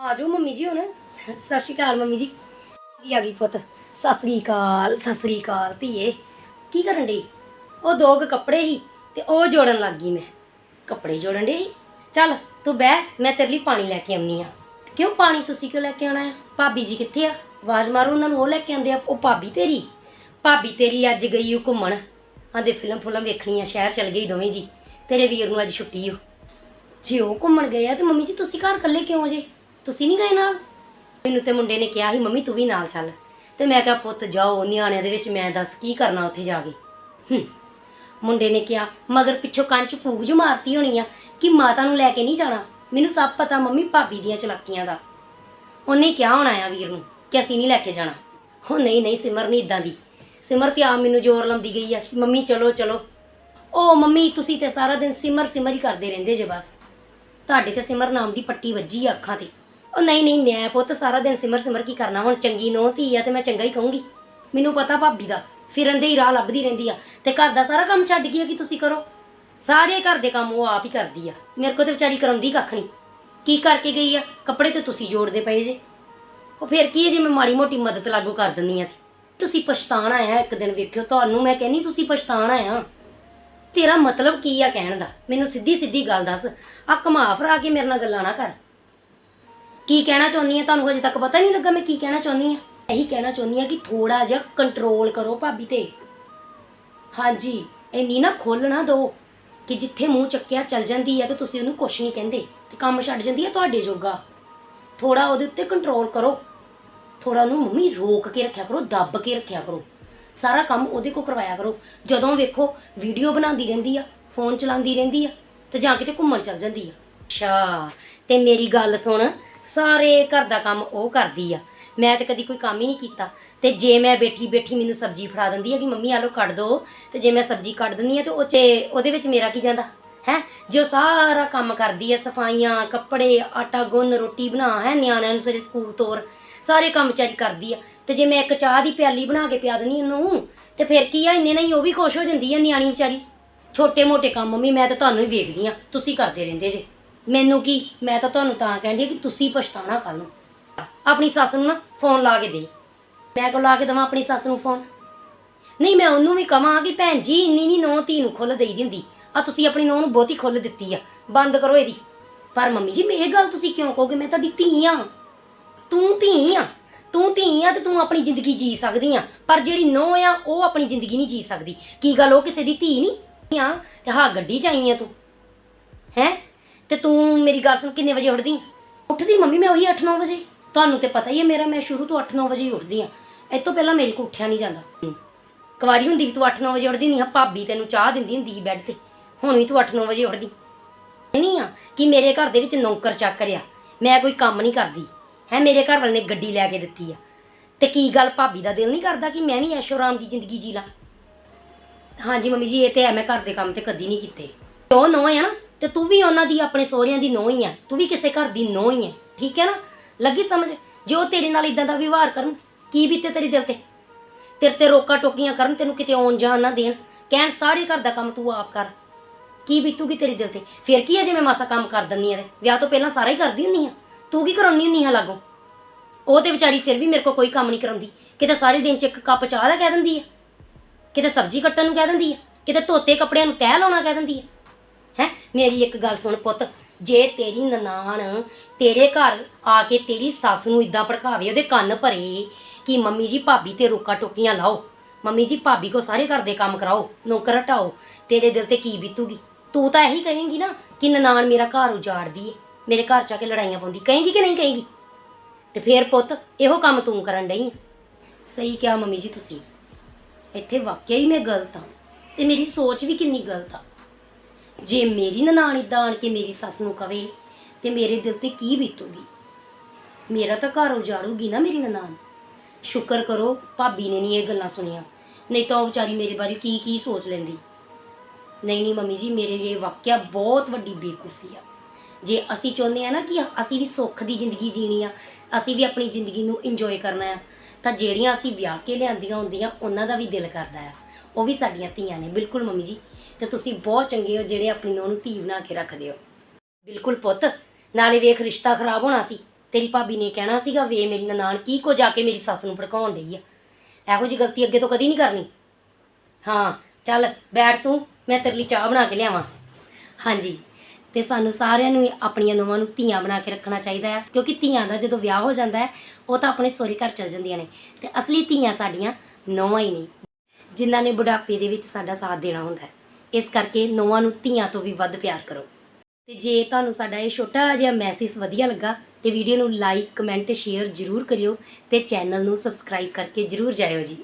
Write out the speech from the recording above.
ਆ ਜਾਓ ਮੰਮੀ ਜੀ ਹੁਣ। ਸਤਿ ਸ਼੍ਰੀ ਅਕਾਲ ਮੰਮੀ ਜੀ। ਜੀ ਆ ਗਈ ਪੁੱਤ? ਸਤਿ ਸ਼੍ਰੀ ਅਕਾਲ, ਸਤਿ ਸ਼੍ਰੀ ਅਕਾਲ ਧੀਏ। ਕੀ ਕਰਨ ਡਈ? ਉਹ ਦੋ ਕੁ ਕੱਪੜੇ ਸੀ ਤੇ ਉਹ ਜੋੜਨ ਲੱਗ ਗਈ ਮੈਂ। ਕੱਪੜੇ ਜੋੜਨ ਡਈ? ਚੱਲ ਤੂੰ ਬਹਿ, ਮੈਂ ਤੇਰੇ ਲਈ ਪਾਣੀ ਲੈ ਕੇ ਆਉਣੀ ਆ ਕਿਉਂ ਪਾਣੀ ਤੁਸੀਂ ਕਿਉਂ ਲੈ ਕੇ ਆਉਣਾ ਆ? ਭਾਬੀ ਜੀ ਕਿੱਥੇ ਆ? ਆਵਾਜ਼ ਮਾਰੋ ਉਹਨਾਂ ਨੂੰ, ਉਹ ਲੈ ਕੇ ਆਉਂਦੇ ਆ। ਉਹ ਭਾਬੀ ਤੇਰੀ? ਭਾਬੀ ਤੇਰੀ ਅੱਜ ਗਈ ਉਹ ਘੁੰਮਣ। ਆਂਦੇ ਫਿਲਮ ਫੁਲਮ ਵੇਖਣੀ ਆ, ਸ਼ਹਿਰ ਚਲ ਗਈ ਦੋਵੇਂ ਜੀ। ਤੇਰੇ ਵੀਰ ਨੂੰ ਅੱਜ ਛੁੱਟੀ ਓ। ਜੇ ਉਹ ਘੁੰਮਣ ਗਏ ਆ ਤੇ ਮੰਮੀ ਜੀ ਤੁਸੀਂ ਘਰ ਇਕੱਲੇ ਕਿਉਂ ਜੇ? ਤੁਸੀਂ ਨਹੀਂ ਗਏ ਨਾਲ? ਮੈਨੂੰ ਤੇ ਮੁੰਡੇ ਨੇ ਕਿਹਾ ਸੀ, ਮੰਮੀ ਤੂੰ ਵੀ ਨਾਲ ਚੱਲ। ਤੇ ਮੈਂ ਕਿਹਾ, ਪੁੱਤ ਜਾਓ, ਨਿਆਣਿਆਂ ਦੇ ਵਿੱਚ ਮੈਂ ਦੱਸ ਕੀ ਕਰਨਾ ਉੱਥੇ ਜਾ ਕੇ? ਹੂੰ। ਮੁੰਡੇ ਨੇ ਕਿਹਾ, ਮਗਰ ਪਿੱਛੋਂ ਕੰਚ 'ਚ ਫੂਕ ਜੂ ਮਾਰਤੀ ਹੋਣੀ ਆ ਕਿ ਮਾਤਾ ਨੂੰ ਲੈ ਕੇ ਨਹੀਂ ਜਾਣਾ। ਮੈਨੂੰ ਸਭ ਪਤਾ ਮੰਮੀ ਭਾਬੀ ਦੀਆਂ ਚਲਾਕੀਆਂ ਦਾ। ਉਹਨੇ ਕਿਹਾ ਹੋਣਾ ਆ ਵੀਰ ਨੂੰ ਕਿ ਅਸੀਂ ਨਹੀਂ ਲੈ ਕੇ ਜਾਣਾ। ਉਹ ਨਹੀਂ ਨਹੀਂ, ਸਿਮਰ ਨਹੀਂ ਇਦਾਂ ਦੀ। ਸਿਮਰ ਤੇ ਆ ਮੈਨੂੰ ਜ਼ੋਰ ਲਾਉਂਦੀ ਗਈ ਆ ਮੰਮੀ ਚਲੋ ਚਲੋ। ਉਹ ਮੰਮੀ, ਤੁਸੀਂ ਤੇ ਸਾਰਾ ਦਿਨ ਸਿਮਰ ਸਿਮਰ ਹੀ ਕਰਦੇ ਰਹਿੰਦੇ ਜੇ ਬਸ। ਤੁਹਾਡੇ ਤੇ ਸਿਮਰ ਨਾਮ ਦੀ ਪੱਟੀ ਵੱਜੀ ਆ ਅੱਖਾਂ ਤੇ। ਉਹ ਨਹੀਂ ਨਹੀਂ, ਮੈਂ ਪੁੱਤ ਸਾਰਾ ਦਿਨ ਸਿਮਰ ਸਿਮਰ ਕੀ ਕਰਨਾ, ਹੁਣ ਚੰਗੀ ਨੋਹ ਧੀ ਆ ਤੇ ਮੈਂ ਚੰਗਾ ਹੀ ਕਹੂੰਗੀ। ਮੈਨੂੰ ਪਤਾ ਭਾਬੀ ਦਾ, ਫਿਰਨ ਦੇ ਹੀ ਰਾਹ ਲੱਭਦੀ ਰਹਿੰਦੀ ਆ। ਤੇ ਘਰ ਦਾ ਸਾਰਾ ਕੰਮ ਛੱਡ ਗਈ ਆ ਕਿ ਤੁਸੀਂ ਕਰੋ? ਸਾਰੇ ਘਰ ਦੇ ਕੰਮ ਉਹ ਆਪ ਹੀ ਕਰਦੀ ਆ। ਮੇਰੇ ਕੋਲ ਤੇ ਵਿਚਾਰੀ ਕਰਾਉਂਦੀ ਕੱਖ ਨਹੀਂ। ਕੀ ਕਰਕੇ ਗਈ ਆ? ਕੱਪੜੇ ਤੇ ਤੁਸੀਂ ਜੋੜਦੇ ਪਏ ਜੇ। ਉਹ ਫਿਰ ਕੀ ਜੇ ਮੈਂ ਮਾੜੀ ਮੋਟੀ ਮਦਦ ਲਾਗੂ ਕਰ ਦਿੰਨੀ ਆ ਤੁਸੀਂ ਪਛਤਾਣਾ ਆ ਇੱਕ ਦਿਨ ਵੇਖਿਓ, ਤੁਹਾਨੂੰ ਮੈਂ ਕਹਿੰਨੀ ਤੁਸੀਂ ਪਛਤਾਣਾ ਆ। ਤੇਰਾ ਮਤਲਬ ਕੀ ਆ ਕਹਿਣ ਦਾ? ਮੈਨੂੰ ਸਿੱਧੀ ਸਿੱਧੀ ਗੱਲ ਦੱਸ। ਆ ਕਮਾ ਫਰਾ ਕੇ ਮੇਰੇ ਨਾਲ ਗੱਲਾਂ ਨਾ ਕਰ। ਕੀ ਕਹਿਣਾ ਚਾਹੁੰਦੀ ਆ? ਤੁਹਾਨੂੰ ਹਜੇ ਤੱਕ ਪਤਾ ਨਹੀਂ ਲੱਗਾ ਮੈਂ ਕੀ ਕਹਿਣਾ ਚਾਹੁੰਦੀ ਆ? ਇਹੀ ਕਹਿਣਾ ਚਾਹੁੰਦੀ ਆ ਕਿ ਥੋੜਾ ਜਿਹਾ ਕੰਟਰੋਲ ਕਰੋ ਭਾਬੀ ਤੇ। ਹਾਂਜੀ, ਇੰਨੀ ਨਾ ਖੋਲਣਾ ਦੋ ਕਿ ਜਿੱਥੇ ਮੂੰਹ ਚੱਕਿਆ ਚੱਲ ਜਾਂਦੀ ਆ ਤੇ ਤੁਸੀਂ ਉਹਨੂੰ ਕੁਛ ਨਹੀਂ ਕਹਿੰਦੇ ਤੇ ਕੰਮ ਛੱਡ ਜਾਂਦੀ ਆ ਤੁਹਾਡੇ ਜੋਗਾ। ਥੋੜਾ ਉਹਦੇ ਉੱਤੇ ਕੰਟਰੋਲ ਕਰੋ। ਥੋੜਾ ਉਹਨੂੰ ਮੰਮੀ ਰੋਕ ਕੇ ਰੱਖਿਆ ਕਰੋ, ਦੱਬ ਕੇ ਰੱਖਿਆ ਕਰੋ। ਸਾਰਾ ਕੰਮ ਉਹਦੇ ਕੋ ਕਰਵਾਇਆ ਕਰੋ। ਜਦੋਂ ਵੇਖੋ ਵੀਡੀਓ ਬਣਾਉਂਦੀ ਰਹਿੰਦੀ ਆ ਫੋਨ ਚਲਾਉਂਦੀ ਰਹਿੰਦੀ ਆ ਤੇ ਜਾਂ ਕਿਤੇ ਘੁੰਮਣ ਚੱਲ ਜਾਂਦੀ ਆ। ਅੱਛਾ, ਤੇ ਮੇਰੀ ਗੱਲ ਸੁਣ ਸਾਰੇ ਘਰ ਦਾ ਕੰਮ ਉਹ ਕਰਦੀ ਆ। ਮੈਂ ਤੇ ਕਦੀ ਕੋਈ ਕੰਮ ਹੀ ਨਹੀਂ ਕੀਤਾ। ਤੇ ਜੇ ਮੈਂ ਬੈਠੀ ਬੈਠੀ ਮੈਨੂੰ ਸਬਜ਼ੀ ਫੜਾ ਦਿੰਦੀ ਆ ਕਿ ਮੰਮੀ ਆਲੋ ਕੱਢ ਦੋ। ਤੇ ਜੇ ਮੈਂ ਸਬਜ਼ੀ ਕੱਢ ਦਿੰਦੀ ਆ ਤੇ ਉਹ 'ਚ ਉਹਦੇ ਵਿੱਚ ਮੇਰਾ ਕੀ ਜਾਂਦਾ? ਹੈ? ਜੋ ਸਾਰਾ ਕੰਮ ਕਰਦੀ ਆ, ਸਫਾਈਆਂ, ਕੱਪੜੇ, ਆਟਾ ਗੁੰਨ, ਰੋਟੀ ਬਣਾ, ਹੈ, ਨਿਆਣਿਆਂ ਨੂੰ ਸਵੇਰੇ ਸਕੂਲ ਤੋਰ, ਸਾਰੇ ਕੰਮ ਵਿਚਾਰੀ ਕਰਦੀ ਆ। ਤੇ ਜੇ ਮੈਂ ਇੱਕ ਚਾਹ ਦੀ ਪਿਆਲੀ ਬਣਾ ਕੇ ਪਿਆ ਦਿੰਦੀ ਉਹਨੂੰ, ਤੇ ਫਿਰ ਕੀ ਆ, ਇੰਨੇ ਨਾਲ ਹੀ ਉਹ ਵੀ ਖੁਸ਼ ਹੋ ਜਾਂਦੀ ਆ, ਨਿਆਣੀ ਵਿਚਾਰੀ। ਛੋਟੇ ਮੋਟੇ ਕੰਮ, ਮੰਮੀ, ਮੈਂ ਤਾਂ ਤੁਹਾਨੂੰ ਹੀ ਵੇਖਦੀ ਆ। ਤੁਸੀਂ ਕਰਦੇ ਰਹਿੰਦੇ ਜੇ। ਮੈਨੂੰ ਕੀ? ਮੈਂ ਤਾਂ ਤੁਹਾਨੂੰ ਤਾਂ ਕਹਿੰਦੀ ਆ ਕਿ ਤੁਸੀਂ ਪਛਤਾਣਾ ਕੱਲ ਨੂੰ। ਆਪਣੀ ਸੱਸ ਨੂੰ ਨਾ ਫੋਨ ਲਾ ਕੇ ਦੇ। ਮੈਂ ਕੋ ਲਾ ਕੇ ਦਵਾਂ ਆਪਣੀ ਸੱਸ ਨੂੰ ਫੋਨ? ਨਹੀਂ, ਮੈਂ ਉਹਨੂੰ ਵੀ ਕਹਾਂ ਕਿ ਭੈਣ ਜੀ, ਇੰਨੀ ਨਹੀਂ ਨੌ ਧੀ ਨੂੰ ਖੁੱਲ ਦੇਈ ਦਿੰਦੀ। ਹੁੰਦੀ ਆ ਤੁਸੀਂ ਆਪਣੀ ਨੌ ਨੂੰ ਬਹੁਤੀ ਖੁੱਲ ਦਿੱਤੀ ਆ। ਬੰਦ ਕਰੋ ਇਹਦੀ। ਪਰ ਮੰਮੀ ਜੀ, ਮੈਂ ਇਹ ਗੱਲ ਤੁਸੀਂ ਕਿਉਂ ਕਹੋਗੇ? ਮੈਂ ਤੁਹਾਡੀ ਧੀ ਆ। ਤੂੰ ਧੀ ਆ। ਤੂੰ ਧੀ ਆ ਤੇ ਤੂੰ ਆਪਣੀ ਜ਼ਿੰਦਗੀ ਜੀ ਸਕਦੀ ਆ। ਪਰ ਜਿਹੜੀ ਨੌ ਆ, ਉਹ ਆਪਣੀ ਜ਼ਿੰਦਗੀ ਨਹੀਂ ਜੀ ਸਕਦੀ। ਕੀ ਗੱਲ? ਉਹ ਕਿਸੇ ਦੀ ਧੀ ਨਹੀਂ ਆ? ਤੇ ਹਾਂ, ਗੱਡੀ ਚ ਆਈ ਆ ਤੂੰ। ਹੈ? ਤੇ ਤੂੰ ਮੇਰੀ ਗੱਲ ਸੁਣ, ਕਿੰਨੇ ਵਜੇ ਉੱਠਦੀ? ਉੱਠਦੀ ਮੰਮੀ, ਮੈਂ ਉਹੀ 8-9 ਵਜੇ। ਤੁਹਾਨੂੰ ਤੇ ਪਤਾ ਹੀ ਹੈ ਮੇਰਾ, ਮੈਂ ਸ਼ੁਰੂ ਤੋਂ 8-9 ਵਜੇ ਹੀ ਉੱਠਦੀ ਆ ਇਹ ਤੋਂ ਪਹਿਲਾਂ ਮੇਰੇ ਕੋਲ ਉੱਠਿਆ ਨਹੀਂ ਜਾਂਦਾ। ਕਵਾਰੀ ਹੁੰਦੀ ਸੀ, ਤੂੰ 8-9 ਵਜੇ ਉੱਠਦੀ ਨਹੀਂ ਆ ਭਾਬੀ ਤੈਨੂੰ ਚਾਹ ਦਿੰਦੀ ਹੁੰਦੀ ਸੀ ਬੈੱਡ ਤੇ। ਹੁਣ ਵੀ ਤੂੰ 8-9 ਵਜੇ ਉੱਠਦੀ। ਨਹੀਂ ਆ ਕਿ ਮੇਰੇ ਘਰ ਦੇ ਵਿੱਚ ਨੌਕਰ ਚਾਕਰ ਆ ਮੈਂ ਕੋਈ ਕੰਮ ਨਹੀਂ ਕਰਦੀ। ਹੈ, ਮੇਰੇ ਘਰ ਵਾਲੇ ਨੇ ਗੱਡੀ ਲੈ ਕੇ ਦਿੱਤੀ ਆ। ਤੇ ਕੀ ਗੱਲ ਭਾਬੀ ਦਾ ਦਿਲ ਨਹੀਂ ਕਰਦਾ ਕਿ ਮੈਂ ਵੀ ਐਸ਼ੋ ਆਰਾਮ ਦੀ ਜ਼ਿੰਦਗੀ ਜੀ ਲਾਂ? ਹਾਂਜੀ ਮੰਮੀ ਜੀ, ਇਹ ਤੇ ਹੈ, ਮੈਂ ਘਰ ਦੇ ਕੰਮ ਤੇ ਕਦੀ ਨਹੀਂ ਕੀਤੇ। ਉਹ ਨੋ ਹੈ ਨਾ? ਤੇ ਤੂੰ ਵੀ ਉਹਨਾਂ ਦੀ, ਆਪਣੇ ਸਹੁਰਿਆਂ ਦੀ ਨੋ ਹੀ ਆ। ਤੂੰ ਵੀ ਕਿਸੇ ਘਰ ਦੀ ਨੋ ਹੀ ਹੈ ਠੀਕ ਹੈ ਨਾ? ਲੱਗੀ ਸਮਝ? ਜੇ ਉਹ ਤੇਰੇ ਨਾਲ ਇਦਾਂ ਦਾ ਵਿਵਹਾਰ ਕਰਨ, ਕੀ ਬੀਤੇ ਤੇਰੇ ਦਿਲ ਤੇ? ਤੇਰੇ ਤੇ ਰੋਕਾ ਟੋਕੀਆਂ ਕਰਨ, ਤੈਨੂੰ ਕਿਤੇ ਆਉਣ ਜਾਣ ਨਾ ਦੇਣ। ਕਹਿਣ ਸਾਰੇ ਘਰ ਦਾ ਕੰਮ ਤੂੰ ਆਪ ਕਰ। ਕੀ ਬੀਤੂਗੀ ਤੇਰੇ ਦਿਲ ਤੇ? ਫਿਰ ਕੀ ਹੈ ਜੇ ਮੈਂ ਮਾਸਾ ਕੰਮ ਕਰ ਦਿੰਨੀ ਆ ਤੇ ਵਿਆਹ ਤੋਂ ਪਹਿਲਾਂ ਸਾਰਾ ਹੀ ਕਰਦੀ ਹੁੰਨੀ ਆ। ਤੂੰ ਕੀ ਕਰਾਉਂਦੀ ਹੁੰਨੀ ਆ ਲਾਗੋ? ਉਹ ਤੇ ਵਿਚਾਰੀ ਫਿਰ ਵੀ ਮੇਰੇ ਕੋਲ ਕੋਈ ਕੰਮ ਨਹੀਂ ਕਰਾਉਂਦੀ। ਕਿਤੇ ਸਾਰੇ ਦਿਨ ਚ ਇੱਕ ਕੱਪ ਚਾਹ ਦਾ ਕਹਿ ਦਿੰਦੀ ਆ। ਕਿਤੇ ਸਬਜ਼ੀ ਕੱਟਣ ਨੂੰ ਕਹਿ ਦਿੰਦੀ ਆ। ਕਿਤੇ ਧੋਤੇ ਕੱਪੜਿਆਂ ਨੂੰ ਤਹਿ ਲਾਉਣਾ ਕਹਿ ਦਿੰਦੀ ਆ। ਹੈ? ਮੇਰੀ ਇੱਕ ਗੱਲ ਸੁਣ ਪੁੱਤ। ਜੇ ਤੇਰੀ ਨਨਾਣ ਤੇਰੇ ਘਰ ਆ ਕੇ ਤੇਰੀ ਸੱਸ ਨੂੰ ਇਦਾਂ ਭੜਕਾਵੇ, ਉਹਦੇ ਕੰਨ ਭਰੇ, ਕਿ ਮੰਮੀ ਜੀ ਭਾਬੀ ਤੇ ਰੋਕਾ ਟੋਕੀਆਂ ਲਾਓ, ਮੰਮੀ ਜੀ ਭਾਬੀ ਕੋ ਸਾਰੇ ਘਰ ਦੇ ਕੰਮ ਕਰਾਓ, ਨੌਕਰ ਹਟਾਓ, ਤੇਰੇ ਦਿਲ ਤੇ ਕੀ ਬੀਤੂਗੀ? ਤੂੰ ਤਾਂ ਇਹੀ ਕਹੇਂਗੀ ਨਾ ਕਿ ਨਨਾਣ ਮੇਰਾ ਘਰ ਉਜਾੜਦੀ ਏ, ਮੇਰੇ ਘਰ ਚ ਆ ਕੇ ਲੜਾਈਆਂ ਪਾਉਂਦੀ। ਕਹੇਂਗੀ ਕਿ ਨਹੀਂ ਕਹੇਂਗੀ? ਤੇ ਫੇਰ ਪੁੱਤ, ਇਹੋ ਕੰਮ ਤੂੰ ਕਰਨ ਡਈ ਸਹੀ ਕਿਹਾ ਮੰਮੀ ਜੀ ਤੁਸੀਂ। ਇੱਥੇ ਵਾਕਿਆ ਹੀ ਮੈਂ ਗਲਤ ਹਾਂ ਤੇ ਮੇਰੀ ਸੋਚ ਵੀ ਕਿੰਨੀ ਗਲਤ ਆ। ਜੇ ਮੇਰੀ ਨਨਾਣ ਇਦਾਂ ਆਣ ਕੇ ਮੇਰੀ ਸੱਸ ਨੂੰ ਕਵੇ, ਤੇ ਮੇਰੇ ਦਿਲ ਤੇ ਕੀ ਬੀਤੂਗੀ? ਮੇਰਾ ਤਾਂ ਘਰ ਉਜਾੜੂਗੀ ਨਾ ਮੇਰੀ ਨਨਾਣ। ਸ਼ੁਕਰ ਕਰੋ, ਭਾਬੀ ਨੇ ਨਹੀਂ ਇਹ ਗੱਲਾਂ ਸੁਣੀਆਂ। ਨਹੀਂ ਤਾਂ ਉਹ ਵਿਚਾਰੀ ਮੇਰੇ ਬਾਰੇ ਕੀ ਕੀ ਸੋਚ ਲੈਂਦੀ? ਨਹੀਂ ਨਹੀਂ ਮੰਮੀ ਜੀ, ਮੇਰੇ ਲਈ ਵਾਕਿਆ ਬਹੁਤ ਵੱਡੀ ਬੇਕੂਫੀ ਆ। ਜੇ ਅਸੀਂ ਚਾਹੁੰਦੇ ਆ ਨਾ ਕਿ ਅਸੀਂ ਵੀ ਸੁੱਖ ਦੀ ਜ਼ਿੰਦਗੀ ਜੀਣੀ ਆ, ਅਸੀਂ ਵੀ ਆਪਣੀ ਜ਼ਿੰਦਗੀ ਨੂੰ ਇੰਜੋਏ ਕਰਨਾ ਆ, ਤਾਂ ਜਿਹੜੀਆਂ ਅਸੀਂ ਵਿਆਹ ਕੇ ਲਿਆਂਦੀਆਂ ਹੁੰਦੀਆਂ, ਉਹਨਾਂ ਦਾ ਵੀ ਦਿਲ ਕਰਦਾ ਆ। ਉਹ ਵੀ ਸਾਡੀਆਂ ਧੀਆਂ ਨੇ। ਬਿਲਕੁਲ ਮੰਮੀ ਜੀ। ਤੇ ਤੁਸੀਂ ਬਹੁਤ ਚੰਗੇ ਹੋ, ਜਿਹੜੇ ਆਪਣੀ ਨੂੰਹ ਨੂੰ ਧੀ ਬਣਾ ਕੇ ਰੱਖਦੇ ਹੋ। ਬਿਲਕੁਲ ਪੁੱਤ। ਨਾਲੇ ਵੇਖ, ਰਿਸ਼ਤਾ ਖਰਾਬ ਹੋਣਾ ਸੀ। ਤੇਰੀ ਭਾਬੀ ਨੇ ਕਹਿਣਾ ਸੀਗਾ, ਵੇ, ਮੇਰੀ ਨਨਾਣ ਕੀ ਕੋ ਜਾ ਕੇ ਮੇਰੀ ਸੱਸ ਨੂੰ ਭੜਕਾਉਣ ਲਈ ਆ। ਇਹੋ ਜੀ ਗਲਤੀ ਅੱਗੇ ਤੋਂ ਕਦੀ ਨਹੀਂ ਕਰਨੀ। ਹਾਂ, ਚੱਲ, ਬੈਠ ਤੂੰ। ਮੈਂ ਤੇਰੇ ਲਈ ਚਾਹ ਬਣਾ ਕੇ ਲਿਆਵਾਂ। ਹਾਂਜੀ। ਤੇ ਸਾਨੂੰ ਸਾਰਿਆਂ ਨੂੰ ਆਪਣੀਆਂ ਨੂੰਹਾਂ ਨੂੰ ਧੀਆਂ ਬਣਾ ਕੇ ਰੱਖਣਾ ਚਾਹੀਦਾ ਹੈ ਕਿਉਂਕਿ ਧੀਆਂ ਦਾ ਜਦੋਂ ਵਿਆਹ ਹੋ ਜਾਂਦਾ ਹੈ, ਉਹ ਤਾਂ ਆਪਣੇ ਸਹੁਰੇ ਘਰ ਚਲ ਜਾਂਦੀਆਂ ਨੇ। ਤੇ ਅਸਲੀ ਧੀਆਂ ਸਾਡੀਆਂ ਨੂੰਹਾਂ ਹੀ ਨਹੀਂ ਜਿਨ੍ਹਾਂ ਨੇ ਬੁਢਾਪੇ ਦੇ ਵਿੱਚ ਸਾਡਾ ਸਾਥ ਦੇਣਾ ਹੁੰਦਾ ਹੈ। ਇਸ ਕਰਕੇ ਨੂੰਹਾਂ ਨੂੰ ਧੀਆਂ ਤੋਂ ਵੀ ਵੱਧ ਪਿਆਰ ਕਰੋ। ਤੇ ਜੇ ਤੁਹਾਨੂੰ ਸਾਡਾ ਇਹ ਛੋਟਾ ਜਿਹਾ ਮੈਸੇਜ ਵਧੀਆ ਲੱਗਾ ਤੇ ਵੀਡੀਓ ਨੂੰ ਲਾਈਕ ਕਮੈਂਟ ਸ਼ੇਅਰ ਜ਼ਰੂਰ ਕਰਿਓ ਤੇ ਚੈਨਲ ਨੂੰ ਸਬਸਕ੍ਰਾਈਬ ਕਰਕੇ ਜ਼ਰੂਰ ਜਾਇਓ ਜੀ।